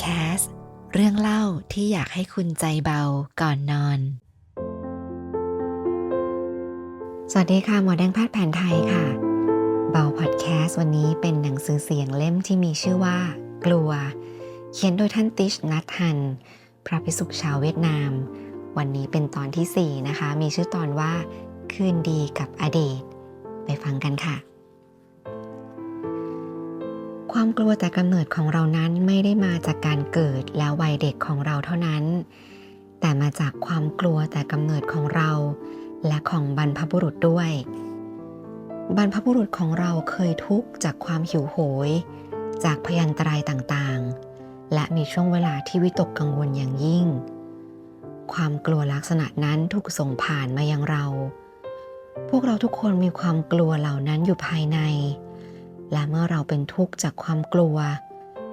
แคสต์เรื่องเล่าที่อยากให้คุณใจเบาก่อนนอน สวัสดีค่ะ หมอแดงแพทย์แผนไทยค่ะ เบาพอดแคสต์วันนี้เป็นหนังสือเสียงเล่มที่มีชื่อว่า กลัว เขียนโดยท่านติชนัทฮัน พระภิกษุชาวเวียดนาม วันนี้เป็นตอนที่ 4 นะคะ มีชื่อตอนว่า คืนดีกับอดีต ไปฟังกันค่ะ กลัวแต่กำเนิดของเรานั้นไม่ได้มาจากการเกิดและวัยเด็กของเราเท่านั้น แต่มาจากความกลัวแต่กำเนิดของเรา และของบรรพบุรุษด้วย บรรพบุรุษของเราเคยทุกข์จากความหิวโหย จากพยันตรายต่างๆ และมีช่วงเวลาที่วิตกกังวลอย่างยิ่ง ความกลัวลักษณะนั้นถูกส่งผ่านมายังเรา พวกเราทุกคนมีความกลัวเหล่านั้นอยู่ภายใน และเมื่อเราเป็นทุกข์จากความกลัว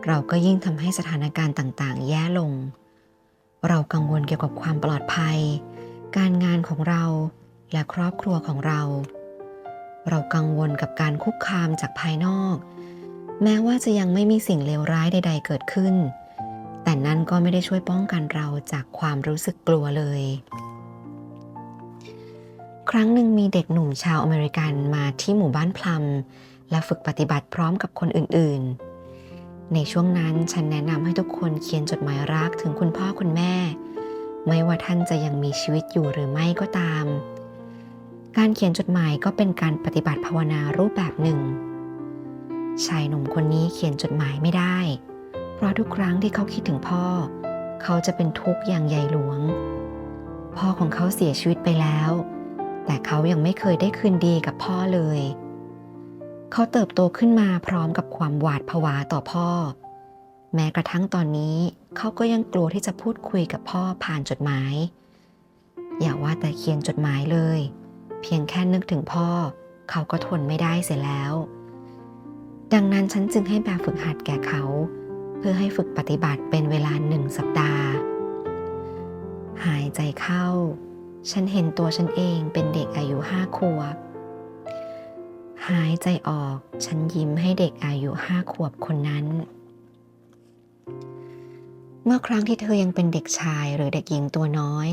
เราก็ยิ่งทำให้สถานการณ์ต่างๆ แย่ลง เรากังวลเกี่ยวกับความปลอดภัย การงานของเราและครอบครัวของเรา เรากังวลกับการคุกคามจากภายนอก แม้ว่าจะยังไม่มีสิ่งเลวร้ายใด ๆ เกิดขึ้น แต่นั่นก็ไม่ได้ช่วยป้องกันเราจากความรู้สึกกลัวเลย ครั้งหนึ่งมีเด็กหนุ่มชาวอเมริกันมาที่หมู่บ้านพลัม และฝึกปฏิบัติพร้อมกับคนอื่นๆ ในช่วงนั้นฉันแนะนำให้ทุกคนเขียนจดหมายรักถึงคุณพ่อคุณแม่ ไม่ว่าท่านจะยังมีชีวิตอยู่หรือไม่ก็ตาม การเขียนจดหมายก็เป็นการปฏิบัติภาวนารูปแบบหนึ่ง ชายหนุ่มคนนี้เขียนจดหมายไม่ได้ เพราะทุกครั้งที่เขาคิดถึงพ่อ เขาจะเป็นทุกข์อย่างใหญ่หลวง พ่อของเขาเสียชีวิตไปแล้ว แต่เขายังไม่เคยได้คืนดีกับพ่อเลยเเขาเติบโตขึ้นมาพร้อมกับความหวาดผวาต่อพ่อ แม้กระทั่งตอนนี้เขาก็ยังกลัวที่จะพูดคุยกับพ่อผ่านจดหมาย อย่าว่าแต่เขียนจดหมายเลย เพียงแค่นึกถึงพ่อ เขาก็ทนไม่ได้เสียแล้ว ดังนั้นฉันจึงให้แบบฝึกหัดแก่เขา เพื่อให้ฝึกปฏิบัติเป็นเวลาหนึ่งสัปดาห์ หายใจเข้า ฉันเห็นตัวฉันเองเป็นเด็กอายุห้าขวบ หายใจออก ฉันยิ้มให้เด็กอายุห้าขวบคนนั้น เมื่อครั้งที่เธอยังเป็นเด็กชายหรือเด็กหญิงตัวน้อย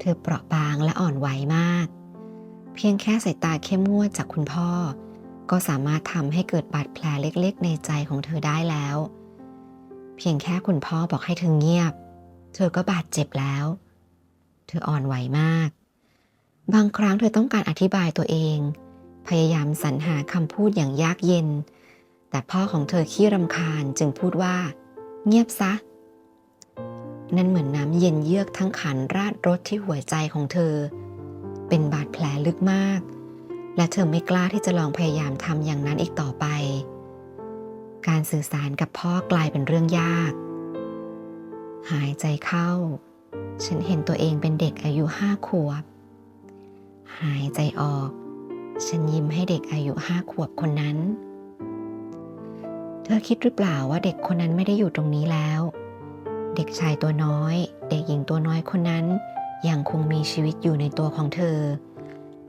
เธอเปราะบางและอ่อนไหวมาก เพียงแค่สายตาเข้มงวดจากคุณพ่อ ก็สามารถทำให้เกิดบาดแผลเล็กๆ ในใจของเธอได้แล้ว เพียงแค่คุณพ่อบอกให้เธอเงียบ เธอก็บาดเจ็บแล้ว เธออ่อนไหวมาก บางครั้งเธอต้องการอธิบายตัวเอง พยายามสรรหาคำพูดอย่างยากเย็น แต่พ่อของเธอขี้รำคาญจึงพูดว่า เงียบซะ นั่นเหมือนน้ำเย็นเยือกทั้งขันราดรถที่หัวใจของเธอ เป็นบาดแผลลึกมาก และเธอไม่กล้าที่จะลองพยายามทำอย่างนั้นอีกต่อไป การสื่อสารกับพ่อกลายเป็นเรื่องยาก หายใจเข้า ฉันเห็นตัวเองเป็นเด็กอายุห้าขวบ หายใจออก ฉันยิ้มให้เด็กอายุห้าขวบคนนั้น เธอคิดหรือเปล่าว่าเด็กคนนั้นไม่ได้อยู่ตรงนี้แล้ว เด็กชายตัวน้อย เด็กหญิงตัวน้อยคนนั้น ยังคงมีชีวิตอยู่ในตัวของเธอ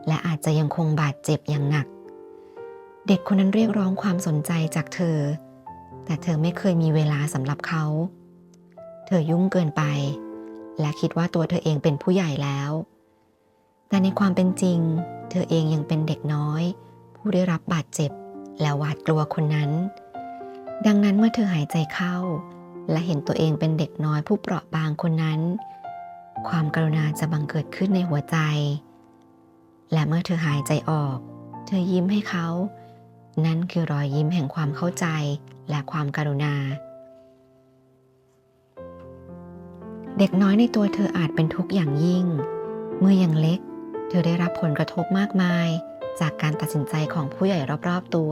และอาจจะยังคงบาดเจ็บอย่างหนัก เด็กคนนั้นเรียกร้องความสนใจจากเธอ แต่เธอไม่เคยมีเวลาสำหรับเขา เธอยุ่งเกินไป และคิดว่าตัวเธอเองเป็นผู้ใหญ่แล้ว แต่ในความเป็นจริง เธอเองยังเป็นเด็กน้อย ผู้ได้รับบาดเจ็บ และหวาดกลัวคนนั้น ดังนั้นเมื่อเธอหายใจเข้า และเห็นตัวเองเป็นเด็กน้อยผู้เปราะบางคนนั้น ความกรุณาจะบังเกิดขึ้นในหัวใจ และเมื่อเธอหายใจออก เธอยิ้มให้เขา นั่นคือรอยยิ้มแห่งความเข้าใจและความกรุณา เด็กน้อยในตัวเธออาจเป็นทุกข์อย่างยิ่ง เมื่อยังเล็ก เธอได้รับผลกระทบมากมาย จากการตัดสินใจของผู้ใหญ่รอบๆตัว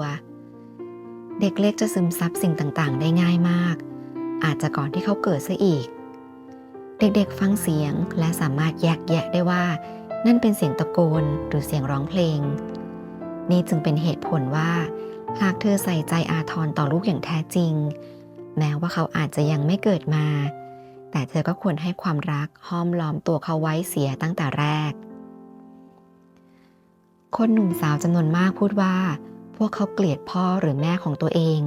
เด็กเล็กจะซึมซับสิ่งต่างๆ ได้ง่ายมาก อาจจะก่อนที่เขาเกิดซะอีก เด็กๆฟังเสียงและสามารถแยกแยะได้ว่า นั่นเป็นเสียงตะโกนหรือเสียงร้องเพลง นี่จึงเป็นเหตุผลว่า หากเธอใส่ใจอาทรต่อลูกอย่างแท้จริง แม้ว่าเขาอาจจะยังไม่เกิดมา แต่เธอก็ควรให้ความรักห้อมล้อมตัวเขาไว้เสียตั้งแต่แรก คนหนุ่มสาวจำนวนมากพูดว่า พวกเขาเกลียดพ่อหรือแม่ของตัวเอง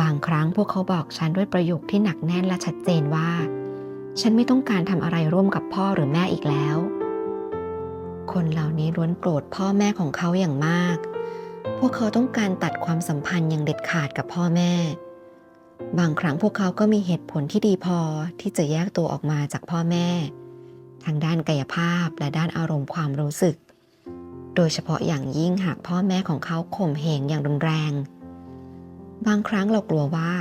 บางครั้งพวกเขาบอกฉันด้วยประโยคที่หนักแน่นและชัดเจนว่า ฉันไม่ต้องการทำอะไรร่วมกับพ่อหรือแม่อีกแล้ว คนเหล่านี้ล้วนโกรธพ่อแม่ของเขาอย่างมาก พวกเขาต้องการตัดความสัมพันธ์อย่างเด็ดขาดกับพ่อแม่ บางครั้งพวกเขาก็มีเหตุผลที่ดีพอที่จะแยกตัวออกมาจากพ่อแม่ทางด้านกายภาพและด้านอารมณ์ความรู้สึก โดยเฉพาะอย่างยิ่งหากพ่อแม่ของเขาข่มเหงอย่างรุนแรง บางครั้งเรากลัวว่า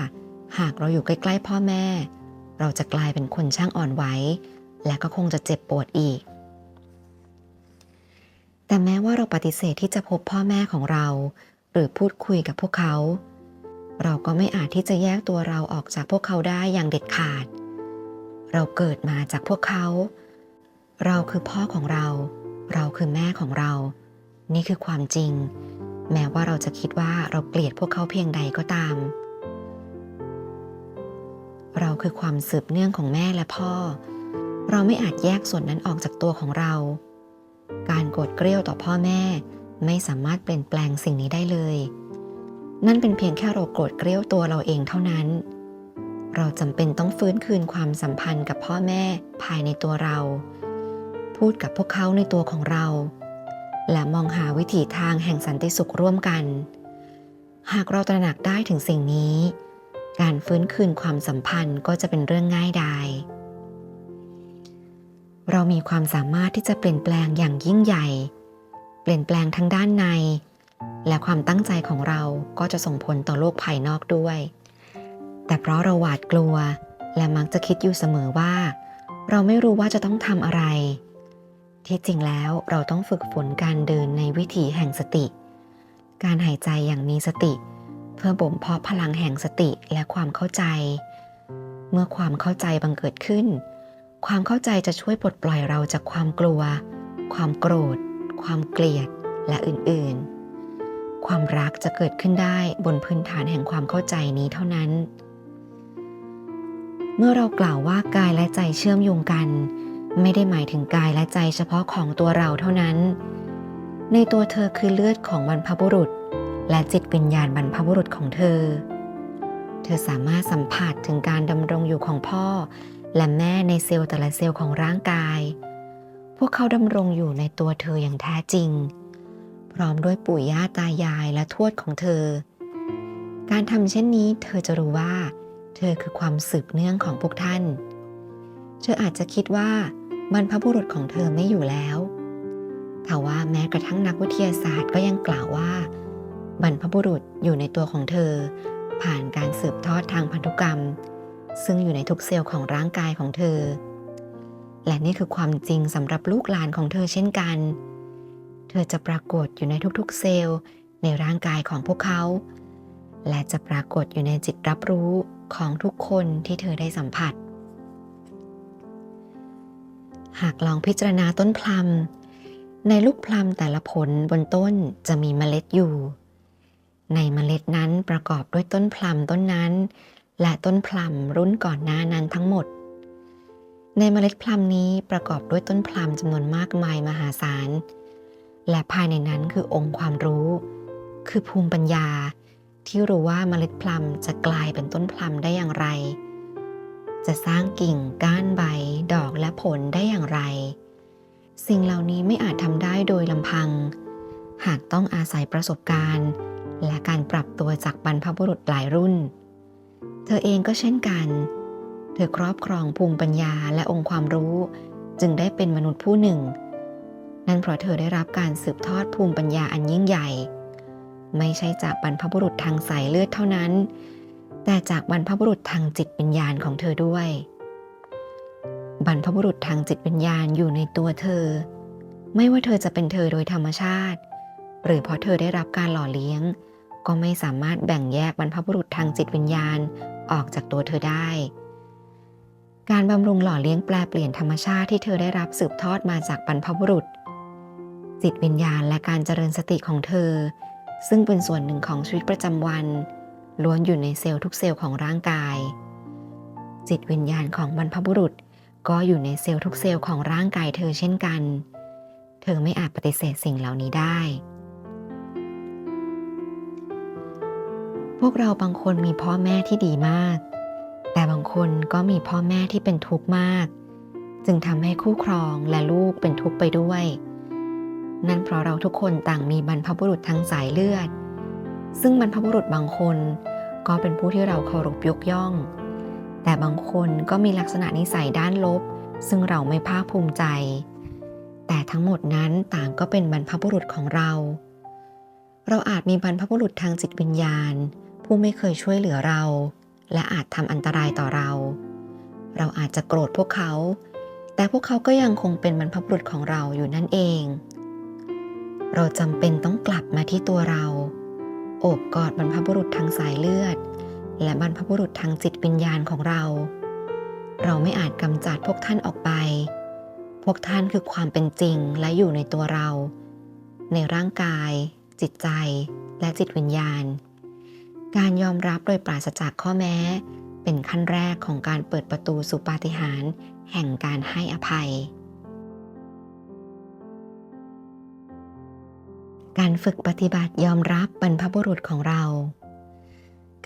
หากเราอยู่ใกล้ๆพ่อแม่ เราจะกลายเป็นคนช่างอ่อนไหวและก็คงจะเจ็บปวดอีก แต่แม้ว่าเราปฏิเสธที่จะพบพ่อแม่ของเรา หรือพูดคุยกับพวกเขา เราก็ไม่อาจที่จะแยกตัวเราออกจากพวกเขาได้อย่างเด็ดขาด เราเกิดมาจากพวกเขา เราคือพ่อของเรา เราคือแม่ของเรา นี่คือความจริง แม้ว่าเราจะคิดว่าเราเกลียดพวกเขาเพียงใดก็ตาม เราคือความสืบเนื่องของแม่และพ่อ เราไม่อาจแยกส่วนนั้นออกจากตัวของเรา การโกรธเกรี้ยวต่อพ่อแม่ไม่สามารถเปลี่ยนแปลงสิ่งนี้ได้เลย นั่นเป็นเพียงแค่เราโกรธเกรี้ยวตัวเราเองเท่านั้น เราจำเป็นต้องฟื้นคืนความสัมพันธ์กับพ่อแม่ภายในตัวเรา พูดกับพวกเขาในตัวของเรา และมองหาวิถีทางแห่งสันติสุขร่วมกัน หากเราตระหนักได้ถึงสิ่งนี้ การฟื้นคืนความสัมพันธ์ก็จะเป็นเรื่องง่ายดายเรามีความสามารถที่จะเปลี่ยนแปลงอย่างยิ่งใหญ่ เปลี่ยนแปลงทั้งด้านใน และความตั้งใจของเราก็จะส่งผลต่อโลกภายนอกด้วย แต่เพราะเราหวาดกลัวและมักจะคิดอยู่เสมอว่า เราไม่รู้ว่าจะต้องทำอะไร ที่จริงแล้วเราต้องฝึกฝนการเดินในวิถีแห่งสติ การหายใจอย่างมีสติ เพื่อบ่มเพาะพลังแห่งสติและความเข้าใจ เมื่อความเข้าใจบังเกิดขึ้น ความเข้าใจจะช่วยปลดปล่อยเราจากความกลัว ความโกรธ ความเกลียด และอื่นๆ ความรักจะเกิดขึ้นได้บนพื้นฐานแห่งความเข้าใจนี้เท่านั้น เมื่อเรากล่าวว่ากายและใจเชื่อมโยงกัน ไม่ได้หมายถึงกายและใจเฉพาะของตัวเราเท่านั้น ในตัวเธอคือเลือดของบรรพบุรุษ และจิตวิญญาณบรรพบุรุษของเธอ เธอสามารถสัมผัสถึงการดำรงอยู่ของพ่อ และแม่ในเซลล์แต่ละเซลล์ของร่างกาย พวกเขาดำรงอยู่ในตัวเธออย่างแท้จริง พร้อมด้วยปู่ย่าตายายและทวดของเธอ การทำเช่นนี้เธอจะรู้ว่า เธอคือความสืบเนื่องของพวกท่านเธออาจจะคิดว่า บรรพบุรุษของเธอไม่อยู่แล้วแต่ว่าแม้กระทั่งนักวิทยาศาสตร์ก็ยังกล่าวว่า บรรพบุรุษอยู่ในตัวของเธอ ผ่านการสืบทอดทางพันธุกรรม ซึ่งอยู่ในทุกเซลล์ของร่างกายของเธอ และนี่คือความจริงสำหรับลูกหลานของเธอเช่นกัน เธอจะปรากฏอยู่ในทุกๆเซลล์ในร่างกายของพวกเขา และจะปรากฏอยู่ในจิตรับรู้ของทุกคนที่เธอได้สัมผัส หากลองพิจารณาต้นพลัม ในลูกพลัมแต่ละผลบนต้นจะมีเมล็ดอยู่ ในเมล็ดนั้นประกอบด้วยต้นพลัมต้นนั้น และต้นพลัมรุ่นก่อนหน้านั้นทั้งหมด ในเมล็ดพลัมนี้ประกอบด้วยต้นพลัมจำนวนมากมายมหาศาล และภายในนั้นคือองค์ความรู้ คือภูมิปัญญาที่รู้ว่าเมล็ดพลัมจะกลายเป็นต้นพลัมได้อย่างไร จะสร้างกิ่งก้านใบ ดอกและผลได้อย่างไร สิ่งเหล่านี้ไม่อาจทำได้โดยลำพัง หากต้องอาศัยประสบการณ์ และการปรับตัวจากบรรพบุรุษหลายรุ่น เธอเองก็เช่นกัน เธอครอบครองภูมิปัญญาและองค์ความรู้ จึงได้เป็นมนุษย์ผู้หนึ่ง นั่นเพราะเธอได้รับการสืบทอดภูมิปัญญาอันยิ่งใหญ่ ไม่ใช่จากบรรพบุรุษทางสายเลือดเท่านั้น แต่จากบรรพบุรุษทางจิตวิญญาณของเธอด้วย บรรพบุรุษทางจิตวิญญาณอยู่ในตัวเธอ ไม่ว่าเธอจะเป็นเธอโดยธรรมชาติ หรือเพราะเธอได้รับการหล่อเลี้ยง ก็ไม่สามารถแบ่งแยกบรรพบุรุษทางจิตวิญญาณออกจากตัวเธอได้ การบำรุงหล่อเลี้ยงแปลเปลี่ยนธรรมชาติที่เธอได้รับสืบทอดมาจากบรรพบุรุษ จิตวิญญาณและการเจริญสติของเธอ ซึ่งเป็นส่วนหนึ่งของชีวิตประจำวัน ล้วนอยู่ในเซลล์ทุกเซลล์ของร่างกาย จิตวิญญาณของบรรพบุรุษก็อยู่ในเซลล์ทุกเซลล์ของร่างกายเธอเช่นกัน เธอไม่อาจปฏิเสธสิ่งเหล่านี้ได้ พวกเราบางคนมีพ่อแม่ที่ดีมาก แต่บางคนก็มีพ่อแม่ที่เป็นทุกข์มาก จึงทำให้คู่ครองและลูกเป็นทุกข์ไปด้วย นั่นเพราะเราทุกคนต่างมีบรรพบุรุษทางสายเลือด ซึ่งบรรพบุรุษบางคนก็เป็นผู้ที่เราเคารพยกย่อง แต่บางคนก็มีลักษณะนิสัยด้านลบ ซึ่งเราไม่ภาคภูมิใจ แต่ทั้งหมดนั้นต่างก็เป็นบรรพบุรุษของเรา เราอาจมีบรรพบุรุษทางจิตวิญญาณ ผู้ไม่เคยช่วยเหลือเรา และอาจทำอันตรายต่อเรา เราอาจจะโกรธพวกเขา แต่พวกเขาก็ยังคงเป็นบรรพบุรุษของเราอยู่นั่นเอง เราจำเป็นต้องกลับมาที่ตัวเรา อบกอดบรรพบุรุษทางสายเลือด และบรรพบุรุษทางจิตวิญญาณของเรา เราไม่อาจกำจัดพวกท่านออกไป พวกท่านคือความเป็นจริงและอยู่ในตัวเรา ในร่างกาย จิตใจ และจิตวิญญาณ การยอมรับโดยปราศจากข้อแม้ เป็นขั้นแรกของการเปิดประตูสู่ปาฏิหาริย์แห่งการให้อภัย การฝึกปฏิบัติยอมรับบรรพบุรุษของเรา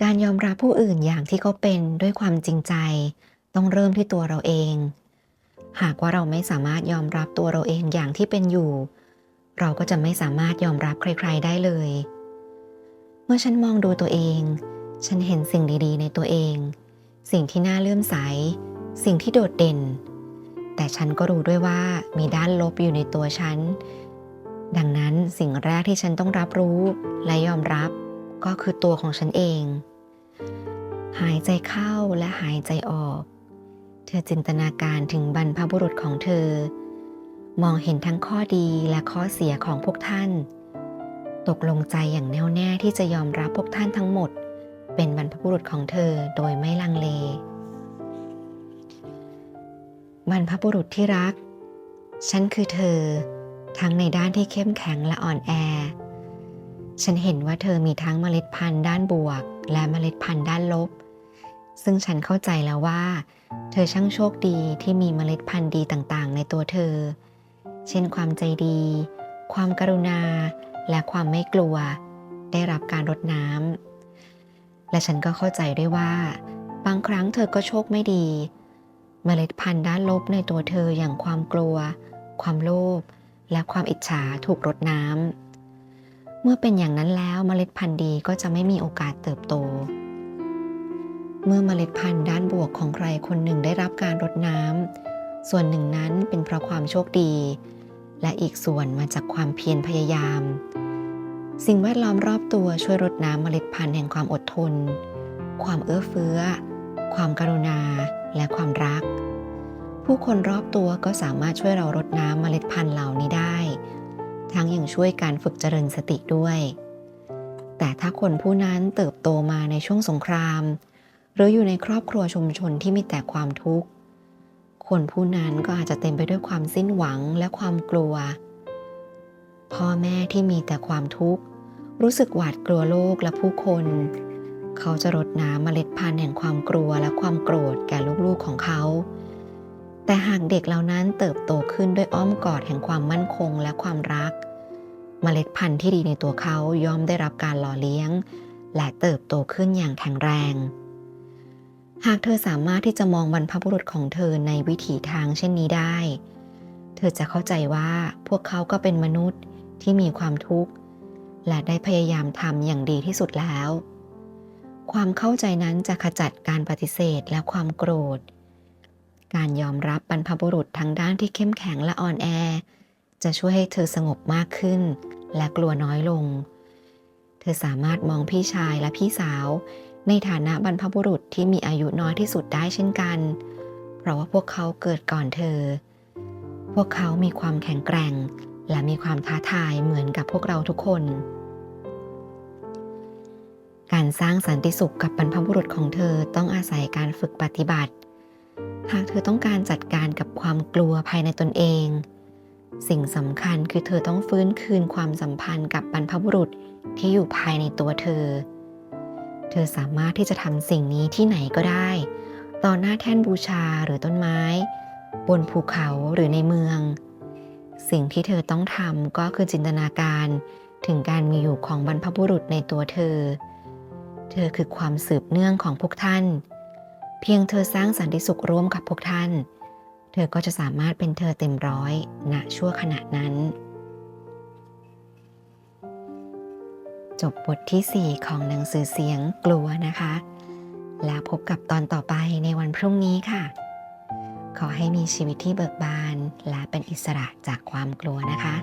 การยอมรับผู้อื่นอย่างที่เขาเป็นด้วยความจริงใจ ต้องเริ่มที่ตัวเราเอง หากว่าเราไม่สามารถยอมรับตัวเราเองอย่างที่เป็นอยู่ เราก็จะไม่สามารถยอมรับใคร ๆได้เลย เมื่อฉันมองดูตัวเอง ฉันเห็นสิ่งดีๆ ในตัวเอง สิ่งที่น่าเลื่อมใส สิ่งที่โดดเด่น แต่ฉันก็รู้ด้วยว่ามีด้านลบอยู่ในตัวฉัน ดังนั้นสิ่งแรกที่ฉันต้องรับรู้และยอมรับก็คือตัวของฉันเอง หายใจเข้าและหายใจออก เธอจินตนาการถึงบรรพบุรุษของเธอ มองเห็นทั้งข้อดีและข้อเสียของพวกท่าน ตกลงใจอย่างแน่วแน่ที่จะยอมรับพวกท่านทั้งหมด เป็นบรรพบุรุษของเธอโดยไม่ลังเล บรรพบุรุษที่รัก ฉันคือเธอ ทั้งในด้านที่เข้มแข็งและอ่อนแอ ฉันเห็นว่าเธอมีทั้งเมล็ดพันธุ์ด้านบวก และเมล็ดพันธุ์ด้านลบ ซึ่งฉันเข้าใจแล้วว่า เธอช่างโชคดีที่มีเมล็ดพันธุ์ดีต่างๆ ในตัวเธอ เช่นความใจดี ความกรุณา และความไม่กลัว ได้รับการรดน้ำ และฉันก็เข้าใจด้วยว่า บางครั้งเธอก็โชคไม่ดี เมล็ดพันธุ์ด้านลบในตัวเธออย่างความกลัว ความโลภ และความอิจฉาถูกรดน้ำ เมื่อเป็นอย่างนั้นแล้วเมล็ดพันธุ์ดีก็จะไม่มีโอกาสเติบโต เมื่อเมล็ดพันธุ์ด้านบวกของใครคนหนึ่งได้รับการรดน้ำ ส่วนหนึ่งนั้นเป็นเพราะความโชคดี และอีกส่วนมาจากความเพียรพยายาม สิ่งแวดล้อมรอบตัวช่วยรดน้ำเมล็ดพันธุ์แห่งความอดทน ความเอื้อเฟื้อ ความกรุณา และความรัก ผู้คนรอบตัวก็สามารถช่วยเรารดน้ำเมล็ดพันธุ์เหล่านี้ได้ ทั้งยังช่วยการฝึกเจริญสติด้วย แต่ถ้าคนผู้นั้นเติบโตมาในช่วงสงคราม หรืออยู่ในครอบครัวชุมชนที่มีแต่ความทุกข์ คนผู้นั้นก็อาจจะเต็มไปด้วยความสิ้นหวังและความกลัว พ่อแม่ที่มีแต่ความทุกข์ รู้สึกหวาดกลัวโลกและผู้คน เขาจะรดน้ำเมล็ดพันธุ์แห่งความกลัวและความโกรธแก่ลูกๆของเขา แต่หากเด็กเหล่านั้นเติบโตขึ้นด้วยอ้อมกอดแห่งความมั่นคงและความรัก เมล็ดพันธุ์ที่ดีในตัวเขาย่อมได้รับการหล่อเลี้ยง และเติบโตขึ้นอย่างแข็งแรง หากเธอสามารถที่จะมองบรรพบุรุษของเธอในวิถีทางเช่นนี้ได้ เธอจะเข้าใจว่าพวกเขาก็เป็นมนุษย์ที่มีความทุกข์ และได้พยายามทำอย่างดีที่สุดแล้ว ความเข้าใจนั้นจะขจัดการปฏิเสธและความโกรธ การยอมรับบรรพบุรุษทั้งด้านที่เข้มแข็งและอ่อนแอ จะช่วยให้เธอสงบมากขึ้น และกลัวน้อยลง เธอสามารถมองพี่ชายและพี่สาว ในฐานะบรรพบุรุษที่มีอายุน้อยที่สุดได้เช่นกัน เพราะว่าพวกเขาเกิดก่อนเธอ พวกเขามีความแข็งแกร่ง และมีความท้าทายเหมือนกับพวกเราทุกคน การสร้างสันติสุขกับบรรพบุรุษของเธอต้องอาศัยการฝึกปฏิบัติ หากเธอต้องการจัดการกับความกลัวภายในตนเอง สิ่งสำคัญคือเธอต้องฟื้นคืนความสัมพันธ์กับบรรพบุรุษที่อยู่ภายในตัวเธอ เธอสามารถที่จะทำสิ่งนี้ที่ไหนก็ได้ ต่อหน้าแท่นบูชาหรือต้นไม้ บนภูเขาหรือในเมือง สิ่งที่เธอต้องทำก็คือจินตนาการถึงการมีอยู่ของบรรพบุรุษในตัวเธอเเธอคือความสืบเนื่องของพวกท่าน เพียงเธอสร้างสันติสุขร่วมกับพวกท่าน เธอก็จะสามารถเป็นเธอเต็มร้อยณชั่วขณะนั้น จบบทที่ 4 ของหนังสือเสียงกลัวนะคะ แล้วพบกับตอนต่อไปในวันพรุ่งนี้ค่ะ ขอให้มีชีวิตที่เบิกบานและเป็นอิสระจากความกลัวนะคะ